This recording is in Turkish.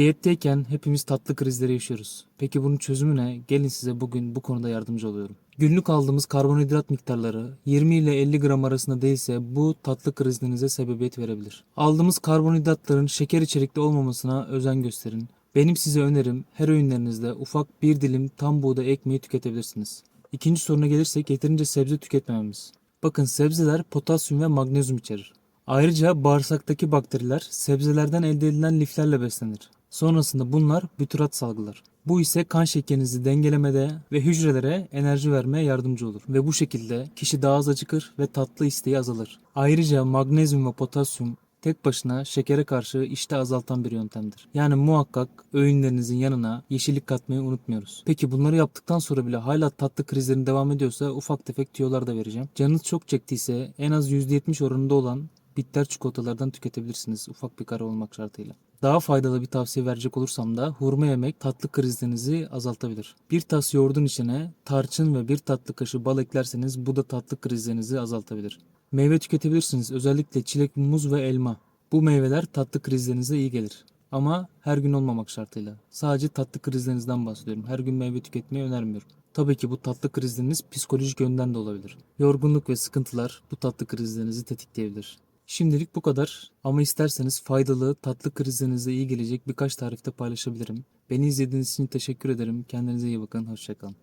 Diyetteyken hepimiz tatlı krizleri yaşıyoruz. Peki bunun çözümü ne? Gelin size bugün bu konuda yardımcı oluyorum. Günlük aldığımız karbonhidrat miktarları 20 ile 50 gram arasında değilse bu tatlı krizlerinize sebebiyet verebilir. Aldığımız karbonhidratların şeker içerikli olmamasına özen gösterin. Benim size önerim her öğünlerinizde ufak bir dilim tam buğday ekmeği tüketebilirsiniz. İkinci soruna gelirsek yeterince sebze tüketmememiz. Bakın sebzeler potasyum ve magnezyum içerir. Ayrıca bağırsaktaki bakteriler sebzelerden elde edilen liflerle beslenir. Sonrasında bunlar bütyrat salgılar. Bu ise kan şekerinizi dengelemede ve hücrelere enerji vermeye yardımcı olur. Ve bu şekilde kişi daha az acıkır ve tatlı isteği azalır. Ayrıca magnezyum ve potasyum tek başına şekere karşı iştah azaltan bir yöntemdir. Yani muhakkak öğünlerinizin yanına yeşillik katmayı unutmuyoruz. Peki bunları yaptıktan sonra bile hala tatlı krizlerin devam ediyorsa ufak tefek tüyolar da vereceğim. Canınız çok çektiyse en az %70 oranında olan bitter çikolatalardan tüketebilirsiniz ufak bir kara olmak şartıyla. Daha faydalı bir tavsiye verecek olursam da hurma yemek tatlı krizlerinizi azaltabilir. Bir tas yoğurdun içine tarçın ve bir tatlı kaşığı bal eklerseniz bu da tatlı krizlerinizi azaltabilir. Meyve tüketebilirsiniz özellikle çilek, muz ve elma. Bu meyveler tatlı krizlerinize iyi gelir. Ama her gün olmamak şartıyla. Sadece tatlı krizlerinizden bahsediyorum. Her gün meyve tüketmeyi önermiyorum. Tabii ki bu tatlı krizleriniz psikolojik yönden de olabilir. Yorgunluk ve sıkıntılar bu tatlı krizlerinizi tetikleyebilir. Şimdilik bu kadar ama isterseniz faydalı, tatlı krizlerinize iyi gelecek birkaç tarifte paylaşabilirim. Beni izlediğiniz için teşekkür ederim. Kendinize iyi bakın. Hoşçakalın.